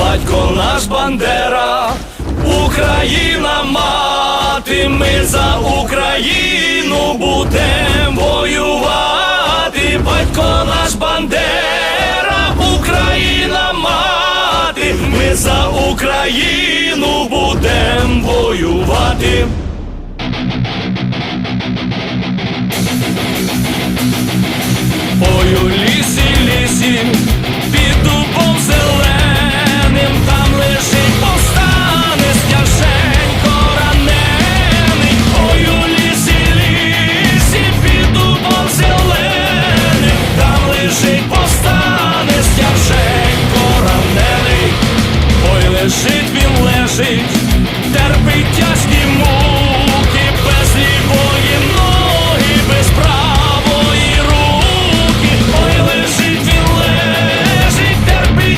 батько наш Бандера, Україна мати, ми за Україну будемо воювати, батько наш Бандера, Україна мати, ми за Україну будемо воювати. Ой, у лісі, лісі. that'll be just you.